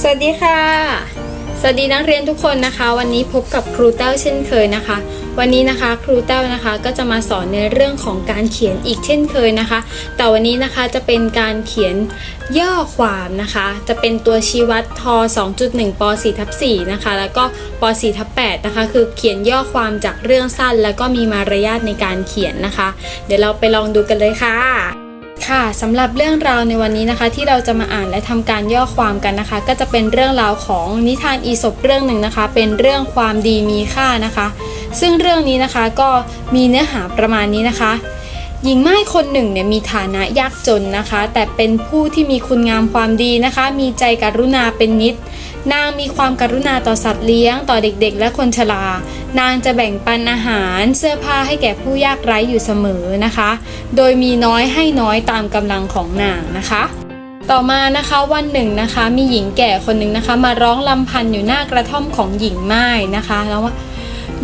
สวัสดีค่ะ สวัสดีนักเรียนทุกคนนะคะ วันนี้พบกับครูเต้าเช่นเคยนะคะ วันนี้นะคะครูเต้านะคะก็จะมาสอนในเรื่องของการเขียนอีกเช่นเคยนะคะ แต่วันนี้นะคะจะเป็นการเขียนย่อความนะคะ จะเป็นตัวชี้วัดท2.1ป4ทับ4นะคะ แล้วก็ป4ทับ8นะคะ คือเขียนย่อความจากเรื่องสั้น แล้วก็มีมารยาทในการเขียนนะคะ เดี๋ยวเราไปลองดูกันเลยค่ะ ค่ะสำหรับเรื่องราวในวันนี้นะคะ ที่เราจะมาอ่านและทำการย่อความกันนะคะ ก็จะเป็นเรื่องราวของนิทานอีสบเรื่องหนึ่งนะคะ เป็นเรื่องความดีมีค่านะคะ ซึ่งเรื่องนี้นะคะก็มีเนื้อหาประมาณนี้นะคะ หญิงไม้คนหนึ่งเนี่ยมีฐานะยากจนนะคะ แต่เป็นผู้ที่มีคุณงามความดีนะคะ มีใจกรุณาเป็นนิด นางมีความกรุณาต่อสัตว์เลี้ยงต่อเด็กๆ และคนชรา นางจะแบ่งปันอาหารเสื้อผ้าให้แก่ผู้ยากไร้อยู่เสมอนะคะ โดยมีน้อยให้น้อยตามกำลังของนางนะคะ ต่อมานะคะวันหนึ่งนะคะ มีหญิงแก่คนหนึ่งนะคะ มาร้องลำพันอยู่หน้ากระท่อมของหญิงไม้นะคะแล้วว่า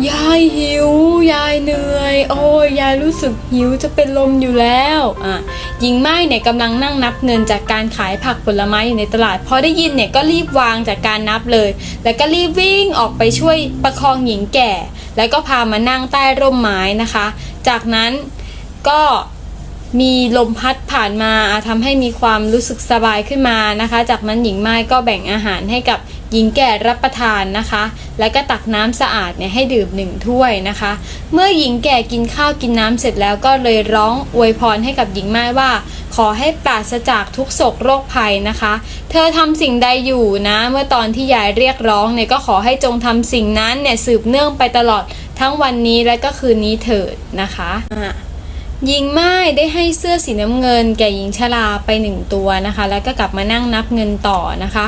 ยายหิว ยายเหนื่อย โอ้ยยายรู้สึกหิวจะเป็นลมอยู่แล้วอะหญิงไม้เนี่ยกำลังนั่งนับเงินจากการขายผักผลไม้อยู่ในตลาด พอได้ยินเนี่ยก็รีบวางจากการนับเลย แล้วก็รีบวิ่งออกไปช่วยประคองหญิงแก่ แล้วก็พามานั่งใต้ร่มไม้นะคะ จากนั้นก็มีลมพัดผ่านมาทำให้มีความรู้สึกสบายขึ้นมานะคะ จากนั้นหญิงไม้ก็แบ่งอาหารให้กับ หญิงแก่รับประทานนะคะ แล้วก็ตักน้ำสะอาดเนี่ยให้ดื่มหนึ่งถ้วยนะคะ เมื่อหญิงแก่กินข้าวกินน้ำเสร็จแล้วก็เลยร้องอวยพรให้กับหญิงไม้ว่า ขอให้ปราศจากทุกโศกโรคภัยนะคะ เธอทำสิ่งใดอยู่นะ เมื่อตอนที่ยายเรียกร้องเนี่ยก็ขอให้จงทำสิ่งนั้นเนี่ยสืบเนื่องไปตลอดทั้งวันนี้และก็คืนนี้เถิดนะคะอะ หญิงไม้ได้ให้เสื้อสีน้ำเงิน แก่หญิงชราไปหนึ่งตัวนะคะ แล้วก็กลับมานั่งนับเงินต่อนะคะ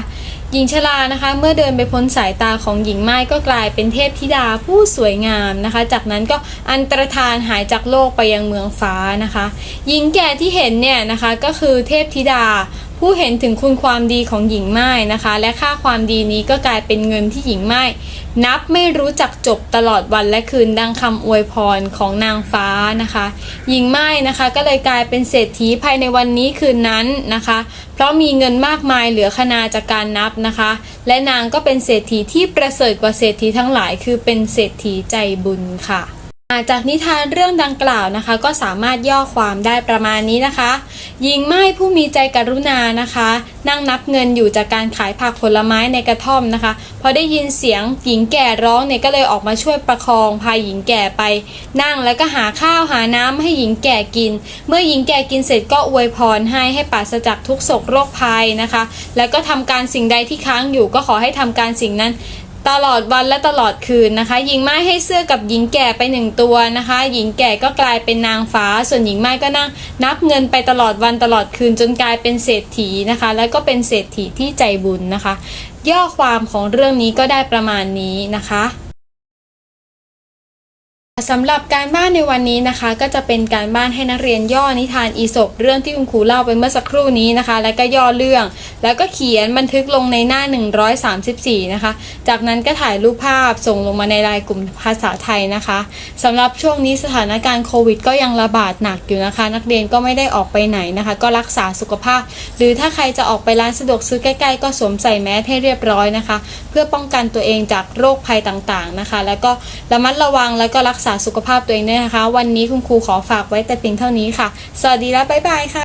หญิงชรานะคะ เมื่อเดินไปพ้นสายตาของหญิงไม้ก็กลายเป็นเทพธิดาผู้สวยงามนะคะ จากนั้นก็อันตรธานหายจากโลกไปยังเมืองฟ้านะคะ หญิงแก่ที่เห็นเนี่ยนะคะก็คือเทพธิดา ผู้เห็นถึงคุณความดีของหญิงไม้นะคะ และค่าความดีนี้ก็กลายเป็นเงินที่หญิงไม้นับไม่รู้จักจบตลอดวันและคืนดังคำอวยพรของนางฟ้านะคะ หญิงไม้นะคะก็เลยกลายเป็นเศรษฐีภายในวันนี้คืนนั้นนะคะ เพราะมีเงินมากมายเหลือขนาจากการนับนะคะ และนางก็เป็นเศรษฐีที่ประเสริฐกว่าเศรษฐีทั้งหลาย คือเป็นเศรษฐีใจบุญค่ะ จากนิทานเรื่องดังกล่าวนะคะ ก็สามารถย่อความได้ประมาณนี้นะคะหญิงไม้ผู้มีใจกรุณานะคะ นั่งนับเงินอยู่จากการขายผักผลไม้ในกระท่อมนะคะ พอได้ยินเสียงหญิงแก่ร้องเนี่ยก็เลยออกมาช่วยประคองพาหญิงแก่ไป นั่งแล้วก็หาข้าวหาน้ำให้หญิงแก่กิน เมื่อหญิงแก่กินเสร็จก็อวยพรให้ให้ปราศจากทุกโศกโรคภัยนะคะ แล้วก็ทำการสิ่งใดที่ค้างอยู่ก็ขอให้ทำการสิ่งนั้น ตลอดวันและตลอดคืนนะคะ หญิงไม้ให้เสื้อกับหญิงแก่ไปหนึ่งตัวนะคะ หญิงแก่ก็กลายเป็นนางฟ้า ส่วนหญิงไม้ก็นั่งนับเงินไปตลอดวันตลอดคืนจนกลายเป็นเศรษฐีนะคะ แล้วก็เป็นเศรษฐีที่ใจบุญนะคะ ย่อความของเรื่องนี้ก็ได้ประมาณนี้นะคะ สำหรับการบ้านในวันนี้นะคะ ก็จะเป็นการบ้านให้นักเรียนย่อนิทานอีสปเรื่องที่คุณครูเล่าไปเมื่อสักครู่นี้นะคะ แล้วก็ย่อเรื่อง แล้วก็เขียนบันทึกลงในหน้า 134 นะคะ จากนั้นก็ถ่ายรูปภาพส่งลงมาในไลน์กลุ่มภาษาไทยนะคะสำหรับช่วงนี้สถานการณ์โควิด ก็ยังระบาดหนักอยู่นะคะ นักเรียนก็ไม่ได้ออกไปไหนนะคะ ก็รักษาสุขภาพ หรือถ้าใครจะออกไปร้านสะดวกซื้อใกล้ๆ ก็สวมใส่แมสให้เรียบร้อยนะคะ เพื่อป้องกันตัวเองจากโรคภัยต่างๆนะคะ แล้วก็ระมัดระวังแล้วก็รักษาสุขภาพตัวเองด้วยนะคะ วันนี้คุณครูขอฝากไว้แต่เพียงเท่านี้ค่ะ สวัสดีและบ๊ายบายค่ะ